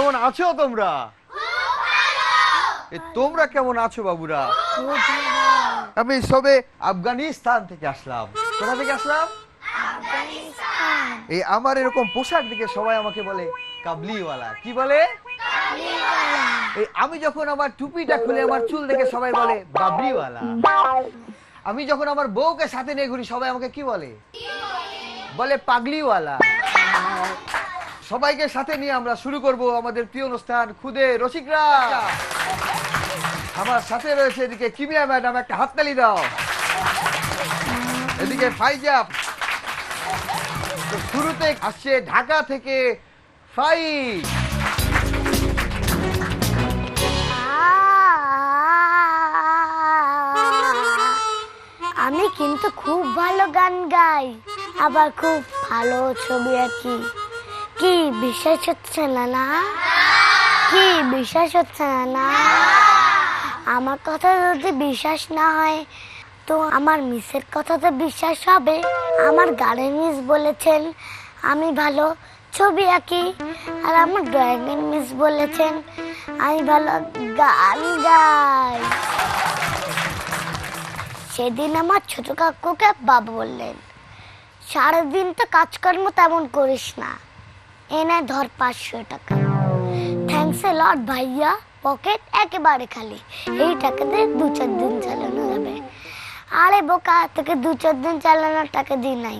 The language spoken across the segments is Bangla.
কেমন আছো তোমরা? তোমরা কেমন আছো বাবুরা? আমি সবে আফগানিস্তান থেকে আসলাম। কোথা থেকে আসলাম? এই আমার এরকম পোশাক দেখে সবাই আমাকে বলে, কাবলিওয়ালা। কি বলে? এই আমি যখন আমার টুপিটা খুলে আমার চুল দেখে সবাই বলে বাবরিওয়ালা আমি যখন আমার বউকে সাথে নিয়ে ঘুরি, সবাই আমাকে কি বলে? বলে, পাগলিওয়ালা। সবাইকে সাথে নিয়ে আমরা শুরু করব আমাদের প্রিয় অনুষ্ঠান খুদে রসিকরা। আমার সাথে রয়েছে এদিকে কিমিয়া ম্যাডাম, একটা হাততালি দাও। এদিকে ফাইজাব। শুরুতে আসছে ঢাকা থেকে ফাই আমি কিন্তু খুব ভালো গান গাই, আবার খুব ভালো ছবি আঁকি। কি বিশ্বাস হচ্ছে না না? কি বিশ্বাস হচ্ছে না না? আমার কথা যদি বিশ্বাস না হয়, তো আমার মিসের কথা তো বিশ্বাস হবে। আমার গানের মিস বলেছেন, আমি ভালো ছবি আঁকি। আর আমার ড্রয়িং মিস বলেছেন, আমি ভালো গান গাই। সেদিন আমার ছোট কাকুকে বাবা বললেন, সারাদিন তো কাজকর্ম তেমন করিস না। এনে ধর পাঁচশো টাকা। থ্যাংকস এ লট ভাইয়া পকেট একেবারে খালি। এই টাকাতে দু চার দিন চালানো যাবে। আরে বোকা, তোকে দু চার দিন চালানোর টাকা দিই নাই।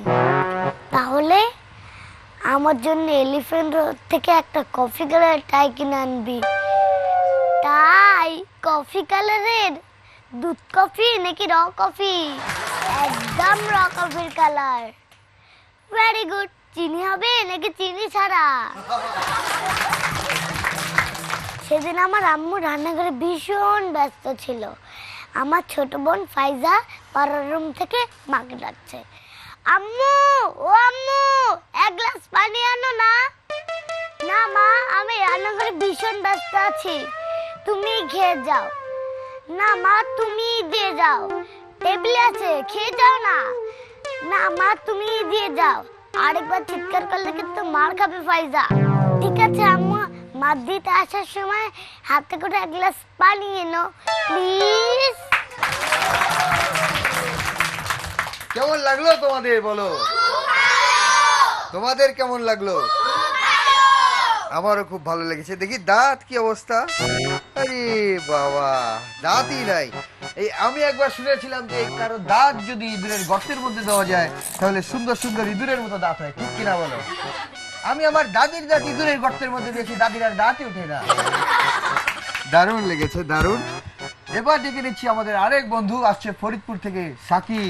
তাহলে আমার জন্য এলিফ্যান্ট রোড থেকে একটা কফি কালার টাই কিনে আনবি। তাই কফি কালারের দুধ কফি নাকি র কফি একদম র কফির কালার ভেরি গুড চিনি হবে নাকি চিনি ছাড়া? সেদিন আমার আম্মু রান্নাঘরে ভীষণ ব্যস্ত ছিল। আমার ছোট বোন ফাইজা পাড়ার রুম থেকে মাকে ডাকছে। আম্মু ও আম্মু এক গ্লাস পানি আনো না। না মা আমি রান্নাঘরে ভীষণ ব্যস্ত আছি। তুমি খেয়ে যাও। না মা তুমি দিয়ে যাও। টেবিলে আছে খেয়ে যাও না। না মা তুমি দিয়ে যাও। আরেকবার চিৎকার করলে কিন্তু মার খাবে ফাইজা। ঠিক আছে, আম্মু? মার দিতে আসার সময় হাতে করে এক গ্লাস পানি এনো। প্লিজ। কেমন লাগল তোমাদের, বলো? তোমাদের কেমন লাগল? আমারও খুব ভালো লেগেছে। দেখি দাঁত কি অবস্থা? আরে বাবা, দাঁতই নাই। এই আমি একবার শুনেছিলাম যে কারও দাঁত যদি ইঁদুরের গর্তের মধ্যে দেওয়া যায় তাহলে সুন্দর সুন্দর ইঁদুরের মতো দাঁত হয়। ঠিক কিনা বলো? আমি আমার দাদির দাঁত ইঁদুরের গর্তের মধ্যে দিয়েছি দাদির আর দাঁতই উঠে না। দারুণ লেগেছে দারুণ। এবার ডেকে নিচ্ছি আমাদের আরেক বন্ধু আসছে ফরিদপুর থেকে সাকি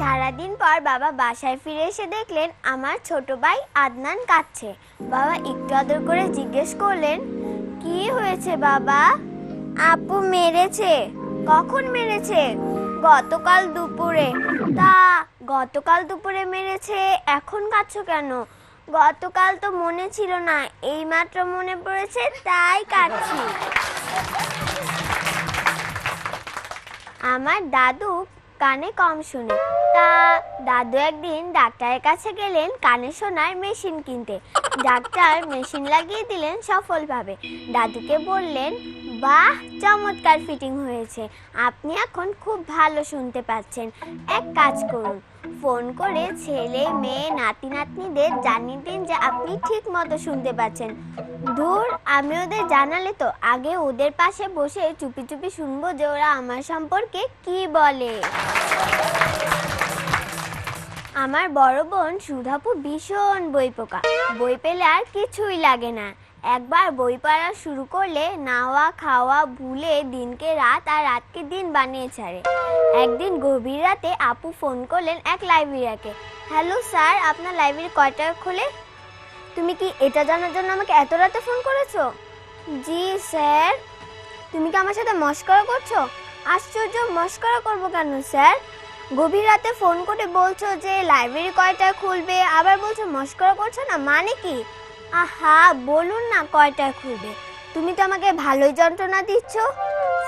সারাদিন পর বাবা বাসায় ফিরে এসে দেখলেন আমার ছোট ভাই আদনান কাঁদছে। বাবা একটু আদর করে জিজ্ঞেস করলেন, কি হয়েছে বাবা? আপু মেরেছে। কখন মেরেছে? গতকাল দুপুরে। তা গতকাল দুপুরে মেরেছে? এখন কাঁদছো কেন? গতকাল তো মনে ছিল না এইমাত্র মনে পড়েছে, তাই কাঁদছি। আমার দাদু কানে কম শুনে। তা দাদু একদিন ডাক্তারের কাছে গেলেন কানে শোনার মেশিন কিনতে। ডাক্তার মেশিন লাগিয়ে দিলেন সফলভাবে। দাদুকে বললেন, বাহ, চমৎকার ফিটিং হয়েছে। আপনি এখন খুব ভালো শুনতে পাচ্ছেন। এক কাজ করুন। ফোন করে ছেলে, মেয়ে, নাতি, নাতনিদের জানিয়ে দিন যে আপনি ঠিক মতো শুনতে পাচ্ছেন। দূর আমি ওদের জানালে তো আগে ওদের পাশে বসে চুপি চুপি শুনব যে ওরা আমার সম্পর্কে কি বলে। আমার বড় বোন সুধাপু ভীষণ বই পোকা। বই পেলে আর কিছুই লাগে না। একবার বই পড়া শুরু করলে নাওয়া খাওয়া ভুলে দিনকে রাত আর রাতকে দিন বানিয়ে ছাড়ে। একদিন গভীর রাতে আপু ফোন করলেন এক লাইব্রেরিয়াকে হ্যালো স্যার আপনার লাইব্রেরি কয়টা খোলে? তুমি কি এটা জানার জন্য আমাকে এত রাতে ফোন করেছ? জি স্যার তুমি কি আমার সাথে মস্করা করছ? আশ্চর্য, মস্করা করব কেন স্যার গভীর রাতে ফোন করে বলছো যে লাইব্রেরি কয়টা খুলবে, আবার বলছো মস্করা করছ না মানে কি? আহা, বলুন না কয়টায় খুলবে? তুমি তো আমাকে ভালোই যন্ত্রণা দিচ্ছ।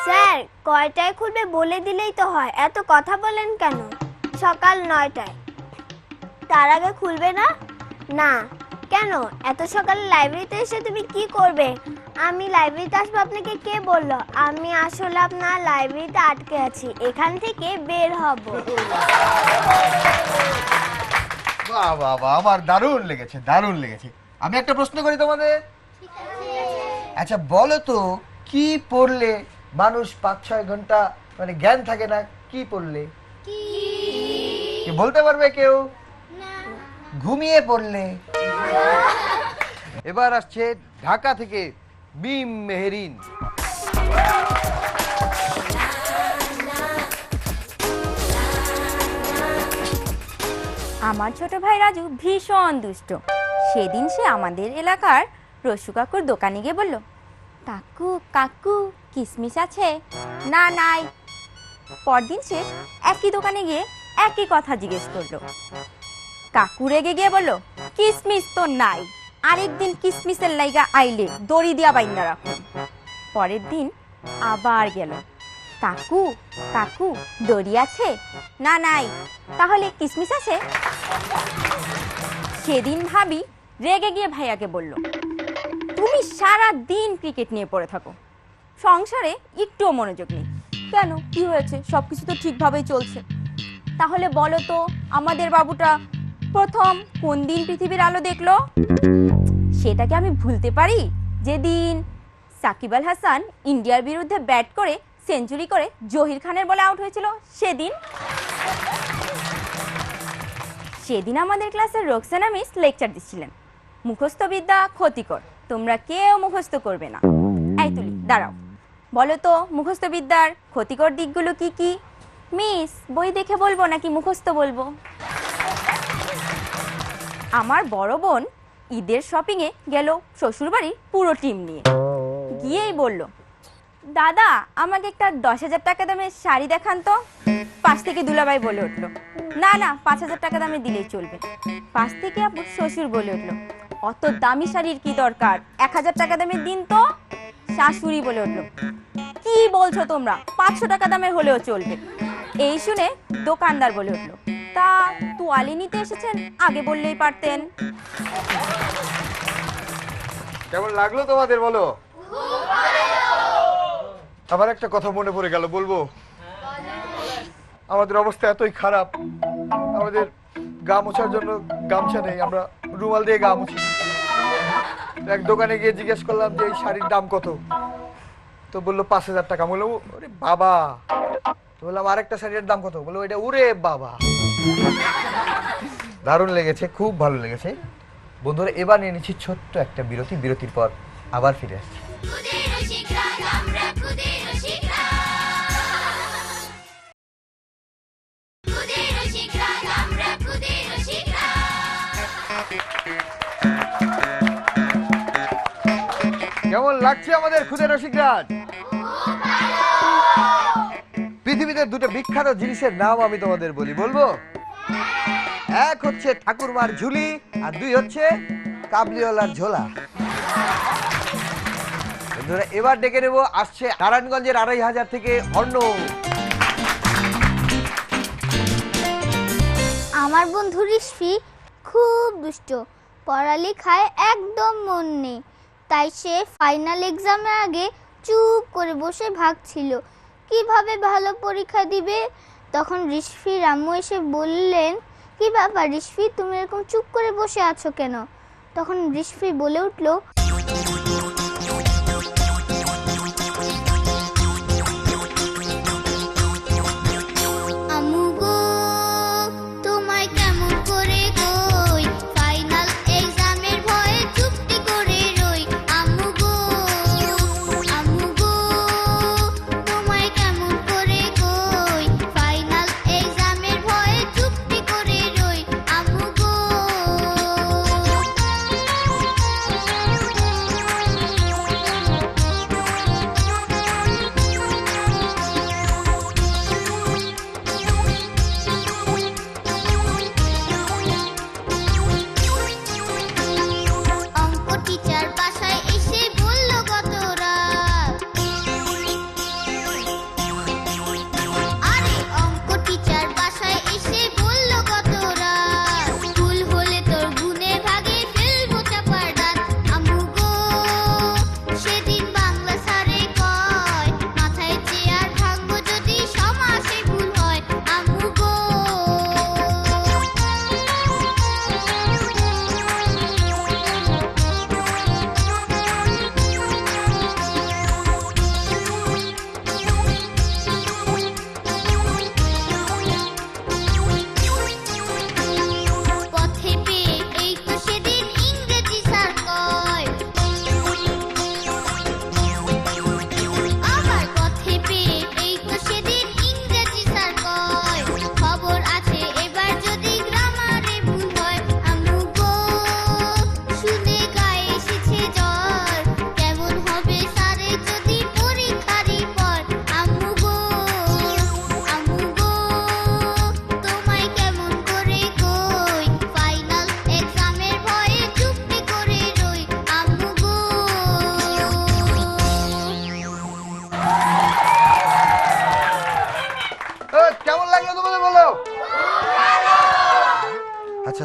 স্যার, কয়টায় খুলবে বলে দিলেই তো হয়, এত কথা বলেন কেন? সকাল নয়টায়। তার আগে খুলবে না? না। কেন? এত সকালে লাইব্রেরিতে এসে তুমি কি করবে? আমি লাইব্রেরিতে আসব আপনাকে কে বলল? আমি আসলে আপনার লাইব্রেরিতে আটকে আছি, এখান থেকে বের হব। বাহ বাহ আমার দারুণ লেগেছে দারুণ লেগেছে। আমি একটা প্রশ্ন করি তোমাদের? আচ্ছা বলো তো কি পড়লে মানুষ পাঁচ ছয় ঘণ্টা মানে জ্ঞান থাকে না? কি পড়লে? কি? বলতে পারবে কেউ? ঘুমিয়ে পড়লে? এবার আসছে ঢাকা থেকে বিম মেহেরিন। আমার ছোট ভাই রাজু ভীষণ দুষ্ট। সেদিন সে আমাদের এলাকার রসু কাকুর দোকানে গিয়ে বলল, কাকু কাকু, কিসমিস আছে? না, নাই। পরদিন সে একই দোকানে গিয়ে একই কথা জিজ্ঞেস করল। কাকু রেগে গিয়ে বলল, কিসমিস তো নাই, আরেকদিন কিসমিসের লাইগা আইলে দড়ি দিয়া বাইন্দা রাখুন। পরের দিন আবার গেল, কাকু কাকু, দড়ি আছে? না, নাই। তাহলে কিসমিস আছে? সেদিন ভাবি রেগে গিয়ে ভাইয়াকে বলল, তুমি সারা দিন ক্রিকেট নিয়ে পড়ে থাকো। সংসারে একটুও মনোযোগ নেই। কেন? কি হয়েছে? সব কিছু তো ঠিকভাবেই চলছে। তাহলে বলো তো, আমাদের বাবুটা প্রথম কোন দিন পৃথিবীর আলো দেখল? সেটাকে আমি ভুলতে পারি? যেদিন সাকিব আল হাসান ইন্ডিয়ার বিরুদ্ধে ব্যাট করে সেঞ্চুরি করে জহির খানের বলে আউট হয়েছিল, সেদিন? সেদিন আমাদের ক্লাসের রোকসানা মিস লেকচার দিচ্ছিলেন। মুখস্থ বিদ্যা ক্ষতিকর, তোমরা কেউ মুখস্থ করবে না। এই তুলি, দাঁড়াও। বলো তো মুখস্থ বিদ্যার ক্ষতিকর দিকগুলো কি কি? মিস, বই দেখে বলব নাকি মুখস্থ বলব? আমার বড় বোন ঈদের শপিংয়ে গেল শ্বশুরবাড়ির পুরো টিম নিয়ে। গিয়েই বলল, দাদা, আমাকে একটা দশ হাজার টাকা দামের শাড়ি দেখান তো। পাশ থেকে দুলাভাই বলে উঠল, না না, পাঁচ হাজার টাকা দামে দিলেই চলবে। পাশ থেকে আপু শ্বশুর বলে উঠল, অত দামি শাড়ির কি দরকার? এক হাজার টাকা দামের দিন তো। শাশুড়ি বলে উঠল, কি বলছো তোমরা? পাঁচশো টাকা দামের হলেও চলবে। এই শুনে দোকানদার বলে উঠল, তা তোয়ালি নিতে এসেছেন? আগে বললেই পারতেন। কেমন লাগল তোমাদের বলো? আমার একটা কথা মনে পড়ে গেল, বলব? আমাদের অবস্থা এতই খারাপ। আমাদের গা মোছার জন্য গামছা নেই, আমরা রুমাল দিয়ে গা মুছি। এক দোকানে গিয়ে জিজ্ঞেস করলাম যে এই শাড়ির দাম কত? তো বলল পাঁচ হাজার টাকা। বলল ওরে বাবা। তো বললাম, আরেকটা শাড়ির দাম কত? বলল, এটা উরে বাবা। দারুণ লেগেছে, খুব ভালো লেগেছে। বন্ধুরা, এবার নিয়ে নিচ্ছি ছোট্ট একটা বিরতি। বিরতির পর আবার ফিরে আসছি। কেমন লাগছে আমাদের খুদে রসিকরাজ পৃথিবীতে দুটো বিখ্যাত জিনিসের নাম আমি তোমাদের বলি, বলব? এক হচ্ছে ঠাকুরমার ঝুলি, আর দুই হচ্ছে কাবলিওয়ালার ঝোলা। বন্ধুরা, এবার ডেকে নেব, আসছে নারায়ণগঞ্জের আড়াই হাজার থেকে অন্য। আমার বন্ধু রিসফি খুব দুষ্ট, পড়ালেখায় একদম মন নেই। তাই সে ফাইনাল এক্সামের আগে চুপ করে বসে ভাগছিল কীভাবে ভালো পরীক্ষা দিবে? তখন রিসফি রাম্মু এসে বললেন, কি ব্যাপার রিসফি তুমি এরকম চুপ করে বসে আছো কেন? তখন রিসফি বলে উঠল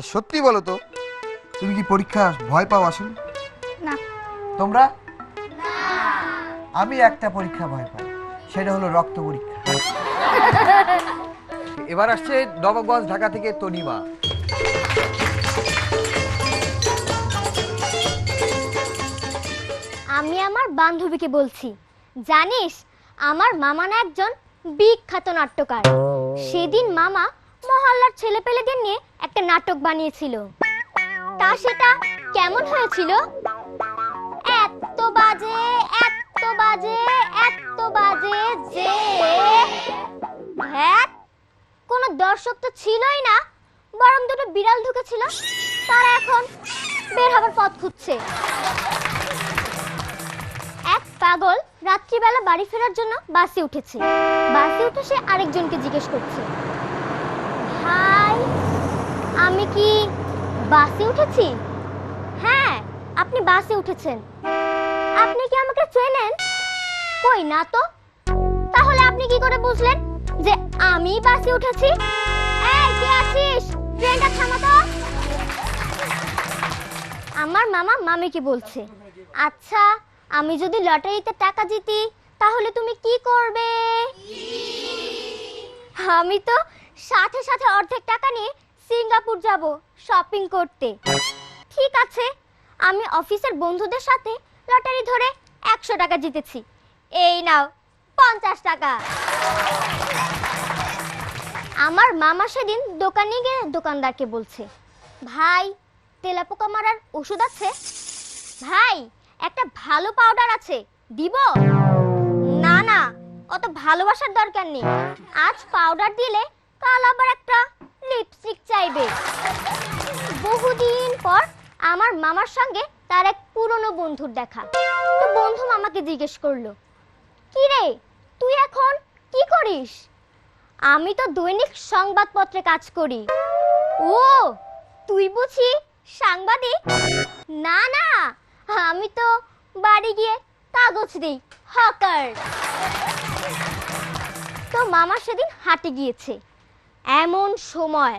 সত্যি বলো তো তুমি কি পরীক্ষা ভয় পাও আসলে? না। তোমরা? আমি একটা পরীক্ষা ভয় পাই সেটা হলো রক্ত পরীক্ষা। এবার আসছে নবগঞ্জ ঢাকা থেকে তনিমা। আমি আমার বান্ধবীকে বলছি জানিস আমার মামা না একজন বিখ্যাত নাট্যকার। সেদিন মামা মহল্লার ছেলেপেলেদের নিয়ে একটা নাটক বানিয়েছিল। তা সেটা কেমন হয়েছিল? এত বাজে এত বাজে এত বাজে যে হ্যাঁ কোনো দর্শক তো ছিলই না, বরং দুটো বিড়াল ঢুকেছিল, তারা এখন বের হবার পথ খুঁজছে। এক পাগল রাত্রিবেলা বাড়ি ফেরার জন্য বাসে উঠেছে। বাসে উঠে সে আরেকজনকে জিজ্ঞেস করছে। আমি কি বাসে উঠেছি? হ্যাঁ আপনি বাসে উঠেছেন। আপনি কি আমাকে চেনেন? কই না তো? তাহলে আপনি কি করে বুঝলেন যে আমি বাসে উঠেছি? এই ট্রেনটা থামা তো। আমার মামা মামিকে বলছে আচ্ছা আমি যদি লটারিতে টাকা জিতি, তাহলে তুমি কি করবে? আমি তো সাথে সাথে অর্ধেক টাকা নিয়ে সিঙ্গাপুর যাব শপিং করতে। ঠিক আছে, আমি অফিসের বন্ধুদের সাথে লটারি ধরে একশো টাকা জিতেছি। এই নাও, পঞ্চাশ টাকা। আমার মামা সেদিন দোকানে গিয়ে দোকানদারকে বলছে, ভাই, তেলাপোকা মারার ওষুধ আছে? ভাই, একটা ভালো পাউডার আছে, দিব? না না, অত ভালোবাসার দরকার নেই। আজ পাউডার দিলে কাল আবার একটা লিপস্টিক চাইবে। বহুদিন পর আমার মামার সঙ্গে তার এক পুরনো বন্ধুর দেখা। তো বন্ধু মামাকে জিজ্ঞেস করল কি রে তুই এখন কি করিস? আমি তো দৈনিক সংবাদপত্রে কাজ করি। ও, তুই বুঝি সাংবাদিক? না না, আমি তো বাড়ি গিয়ে কাগজ দিই, হকার। তো মামা সেদিন হাটে গিয়েছে। এমন সময়।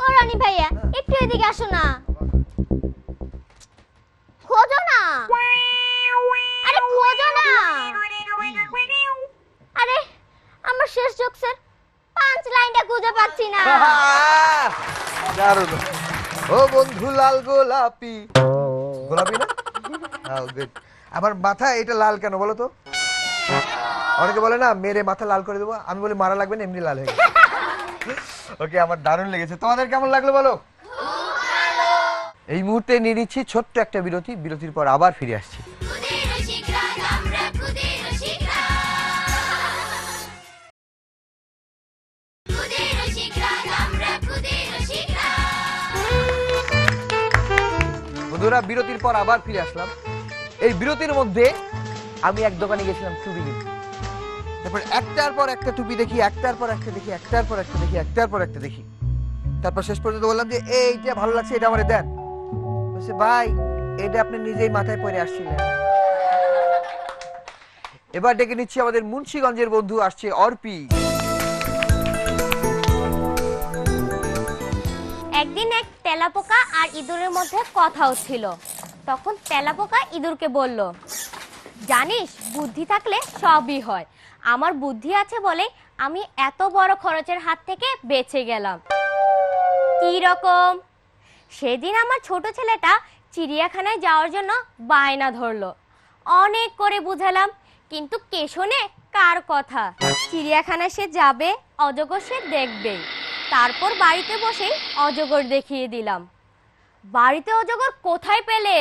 ও রানী ভাইয়া, একটু এদিকে আসো না। খোঁজো না। আরে খোঁজো না। আরে, আমার শেষ জোকসের পাঁচ লাইনটা খুঁজে পাচ্ছি না। দারুণ। ও বন্ধু লাল গোলাপি। গোলাপি না? গুড আবার মাথা এটা লাল কেন বলো তো? অনেকে বলে না, মেরে মাথা লাল করে দেবো। আমি বলি, মারা লাগবে না, এমনি লাল হয়ে ওকে, আমার দারুণ লেগেছে। তোমাদের কেমন লাগল বলো? এই মুহূর্তে নিয়ে নিচ্ছি ছোট্ট একটা বিরতি। বিরতির পর আবার ফিরে আসছি। বন্ধুরা বিরতির পর আবার ফিরে আসলাম। এই বিরতির মধ্যে আমি এক দোকানে গেছিলাম টুপি কিনতে তারপর একটার পর একটা টুপি দেখি, একটার পর একটা দেখি, একটার পর একটা দেখি, একটার পর একটা দেখি। তারপর শেষ পর্যন্ত বললাম যে এইটা ভালো লাগছে, এটা আমার দেন। বলছে, ভাই, এটা আপনি নিজেই মাথায় পরে আসছিলেন। এবার ডেকে নিচ্ছি আমাদের মুন্সিগঞ্জের বন্ধু আসছে অর্পি। একদিন এক তেলাপোকা আর ইঁদুরের মধ্যে কথা হচ্ছিল। তখন তেলাপোকা ইঁদুরকে বলল, জানিস, বুদ্ধি থাকলে সবই হয়। আমার বুদ্ধি আছে বলে আমি এত বড় খরচের হাত থেকে বেঁচে গেলাম। কি রকম? সেদিন আমার ছোট ছেলেটা চিড়িয়াখানায় যাওয়ার জন্য বায়না ধরলো। অনেক করে বুঝালাম, কিন্তু কে শোনে কার কথা? চিড়িয়াখানায় সে যাবে, অজগর সে দেখবে তারপর বাড়িতে বসে অজগর দেখিয়ে দিলাম। বাড়িতে অজগর কোথায় পেলে?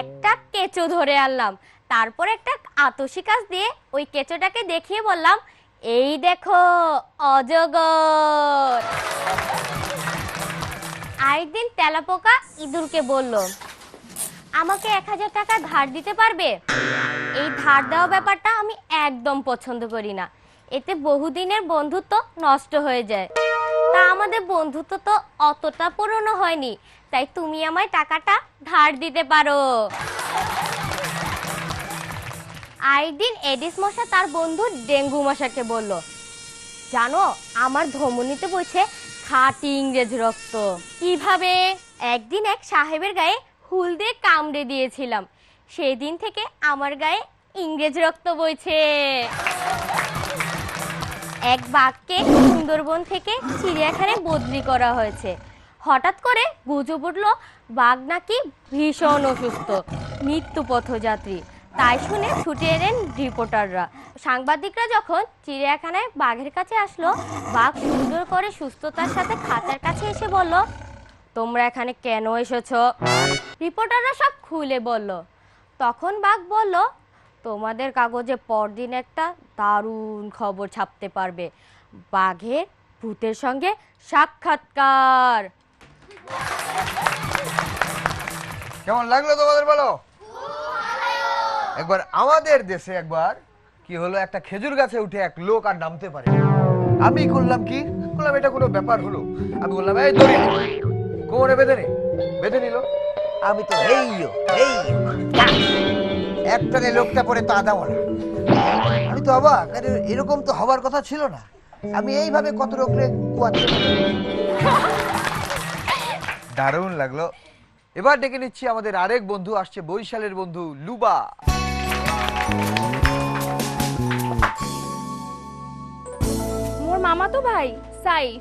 একটা কেঁচো ধরে আনলাম। তারপর একটা আতসি কাজ দিয়ে ওই কেঁচোটাকে দেখিয়ে বললাম, এই দেখো, অজগর। আরেকদিন তেলাপোকা ইঁদুরকে বলল, আমাকে এক হাজার টাকা ধার দিতে পারবে? এই ধার দেওয়া ব্যাপারটা আমি একদম পছন্দ করি না। এতে বহুদিনের বন্ধুত্ব নষ্ট হয়ে যায়। তা আমাদের বন্ধুত্ব তো অতটা পুরনো হয়নি, তাই তুমি আমায় টাকাটা ধার দিতে পারো। আরেকদিন এডিস মশা তার বন্ধু ডেঙ্গু মশাকে বলল, জানো, আমার ধমনীতে বইছে খাঁটি ইংরেজ রক্ত। কীভাবে? একদিন এক সাহেবের গায়ে হুল দিয়ে কামড়ে দিয়েছিলাম। সেদিন থেকে আমার গায়ে ইংরেজ রক্ত বইছে। এক বাঘকে সুন্দরবন থেকে চিড়িয়াখানায় বদলি করা হয়েছে। হঠাৎ করে গুজব উঠল, বাঘ নাকি ভীষণ অসুস্থ মৃত্যু পথযাত্রী তাই শুনে ছুটে এলেন রিপোর্টাররা। সাংবাদিকরা যখন চিড়িয়াখানায় বাঘের কাছে আসলো, বাঘ সুন্দর করে সুস্থতার সাথে খাঁচার কাছে এসে বলল, তোমরা এখানে কেন এসেছ? রিপোর্টাররা সব খুলে বলল। তখন বাঘ বলল তোমাদের কাগজে পরদিন একটা দারুণ খবর ছাপতে পারবে। বাঘের ভূতের সঙ্গে সাক্ষাৎকার। কেমন লাগল তোমাদের বলো? একবার আমাদের দেশে একবার কি হলো, একটা খেজুর গাছে উঠে এক লোক আর নামতে পারে। আমি করলাম কি? বললাম, এটা কোনো ব্যাপার হলো? আমি বললাম, এই নে। কোমরে বেঁধে নে, বেঁধে নিল। আমি তো এই। একটানে লোকটা পরে তো আদা বলা আমি তো অবাক আরে এরকম তো হবার কথা ছিল না। আমি এইভাবে কত লোকরে কুয়াতে দারুণ লাগল। এবার ডেকে নিচ্ছি আমাদের আরেক বন্ধু আসছে বরিশালের বন্ধু লুবা। মোর মামা তো ভাই সাইফ।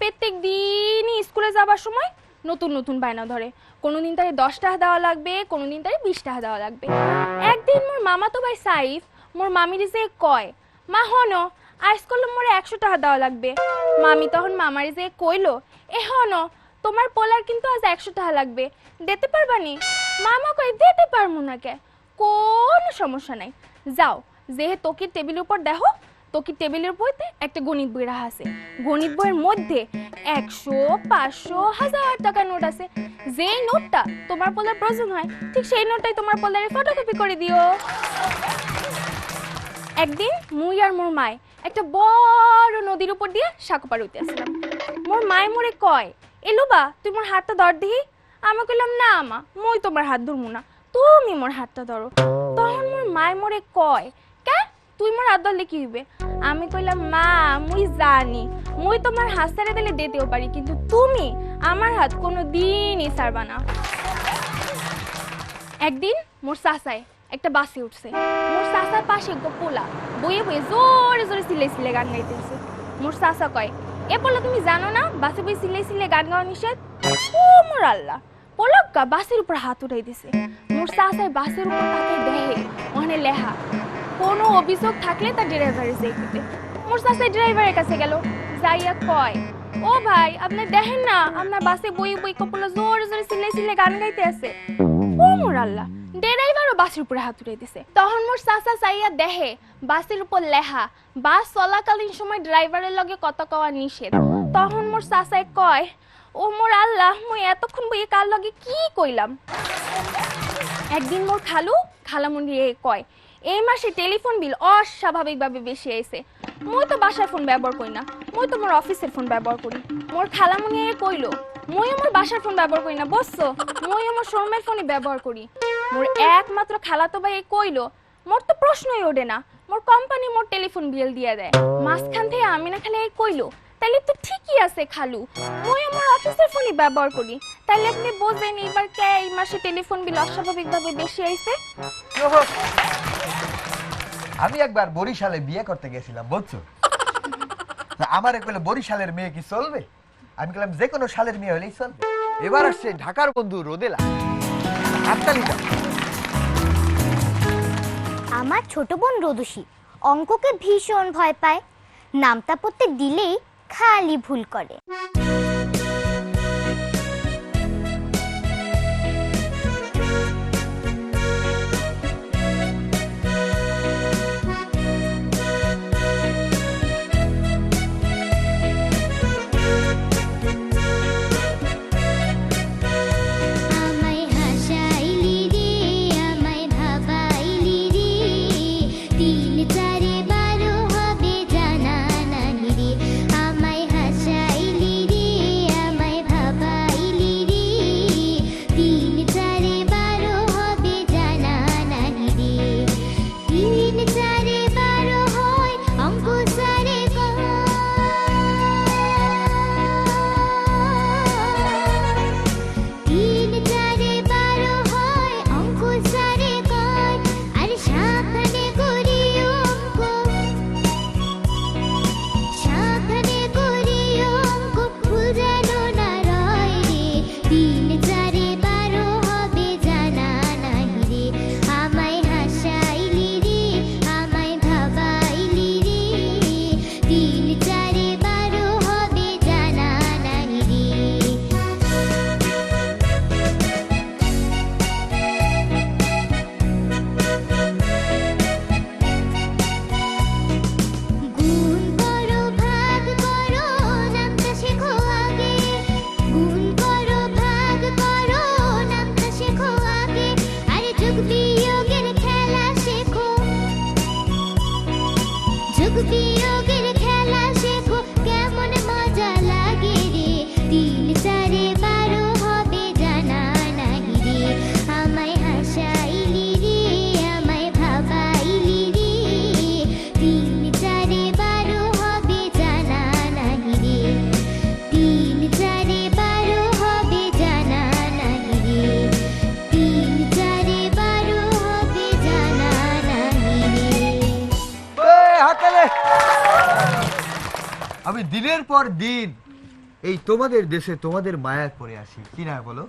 প্রত্যেক দিনই স্কুলে যাবার সময় নতুন নতুন বায়না ধরে। কোনোদিন তারে দশ টাকা দেওয়া লাগবে, কোনোদিন তারে বিশ টাকা দেওয়া লাগবে। একদিন মোর মামাতো ভাই সাইফ মোর মামির যে কয়, মা, হন আজ করলে মোরে একশো টাকা দেওয়া লাগবে। মামি তখন মামারি যে কইলো, এ, হন, তোমার পোলার কিন্তু আজ একশো টাকা লাগবে, দিতে পারবানি মামা কই দিতে পারব না কে, কোনো সমস্যা নাই। যাও, যেহে তোকে টেবিলের উপর দেখো তোকে টেবিলের বইতে একটা গণিত বই রাখা আছে? গণিত বইয়ের মধ্যে একশো পাঁচশো হাজার টাকার নোট আছে। যেই নোটটা তোমার পোলার প্রয়োজন হয়, ঠিক সেই নোটটাই তোমার পোলারে ফটোকপি করে দিও। একদিন মুই আর মোর মায় একটা বড় নদীর উপর দিয়ে সাঁকো পার হইতে আসলাম। মোর মায় মোরে কয় এলো বা তুই মোর হাতটা ধর দিহি আমি কইলাম, না আমা মই তোমার হাত ধরমু না, তুমি মোর হাতটা ধরো। তখন মোর মায় মোরে কয় কে তুই মোর ধরলে কি হইবে আমি কইলাম, মা, মুই জানি। মুই তোমার হাত ছেড়ে দিলে দিতেও পারি, কিন্তু তুমি আমার হাত কোনো দিনই ছাড়বা না। একদিন মোর চাচায় একটা বাসে উঠছে। মোর চাচার পাশে একটা পোলা বইয়ে বইয়ে জোরে জোরে সিলে সিলে গান গাইতেছে। মোর চাচা কয়, এ পোলা তুমি জানো না, বাসে বই সিলে সিলে গান গাওয়া নিষেধ? ও মোর আল্লাহ পোলক্কা বাসের উপর হাত উঠাই দিছে মোর চাচায় বাসের উপর তাকে দেহে ওখানে লেহা কোনো অভিযোগ থাকলে তা ড্রাইভারে যেই দিতে মোর চাচাই ড্রাইভারের কাছে গেল। যাইয়া কয়, ও ভাই, আপনি দেখেন না আপনার বাসে বই বই কপলা জোরে জোরে সিলে সিলে গান গাইতে আছে। ও মোর আল্লাহ, ড্রাইভারও বাসের উপরে হাত উঠাই দিছে। তখন মোর চাচা চাইয়া দেহে বাসের উপর লেহা, বাস চলাকালীন সময় ড্রাইভারের লগে কত কওয়া নিষেধ। তখন মোর চাচাই কয়, ও মোর আল্লাহ, মই এতক্ষণ বইয়ে কার লগে কি কইলাম? একদিন মোর খালু খালামুন্ডি কয় এই মাসে টেলিফোন বিল অস্বাভাবিকভাবে বেশি আইছে। মই তো বাসার ফোন ব্যবহার করি না। মই তো মোর অফিসের ফোন ব্যবহার করি। মোর খালামুনি কইলো মই আমার বাসার ফোন ব্যবহার করি না, বুঝছ? মই আমার শর্মের ফোনই ব্যবহার করি। মোর একমাত্র খালাতো ভাই কইলো, মোর তো প্রশ্নই ওঠে না। মোর কোম্পানি মোর টেলিফোন বিল দিয়ে দেয়। মাঝখান থেকে আমি না খালি কইলো, তাইলে তো ঠিকই আছে খালু। মই আমার অফিসের ফোনই ব্যবহার করি। তাইলে আপনি বুঝবেন এবার কে এই মাসে টেলিফোন বিল অস্বাভাবিকভাবে বেশি আইছে? আমি একবার বরিশালে বিয়ে করতে গেছিলাম, বুঝছ? আমার একবার বরিশালের মেয়ে কি চলবে? আমি বললাম যে কোনো সালের মেয়ে হলেই চলবে। এবার আসছে ঢাকার বন্ধু রোদেলা। আমার ছোট বোন রোদসী অঙ্ককে ভীষণ ভয় পায়। নামতা পড়তে দিলেই খালি ভুল করে। দিনের পর দিন। এই তোমাদের দেশে তোমাদের মায়ায় পড়ে আসি। কি না বলো?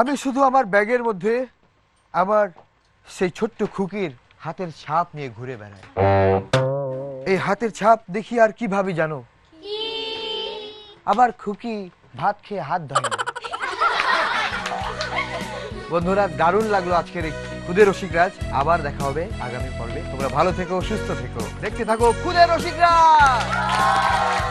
আমি শুধু আমার ব্যাগের মধ্যে আমার সেই ছোট্ট খুকির হাতের ছাপ নিয়ে ঘুরে বেড়াই। এই হাতের ছাপ দেখি আর কি ভাবি জানো? আবার খুকি ভাত খেয়ে হাত ধরে বন্ধুরা, দারুণ লাগল আজকের এই খুদে রসিকরাজ আবার দেখা হবে আগামী পর্বে। তোমরা ভালো থেকো, সুস্থ থেকো। দেখতে থাকো খুদে রসিকরাজ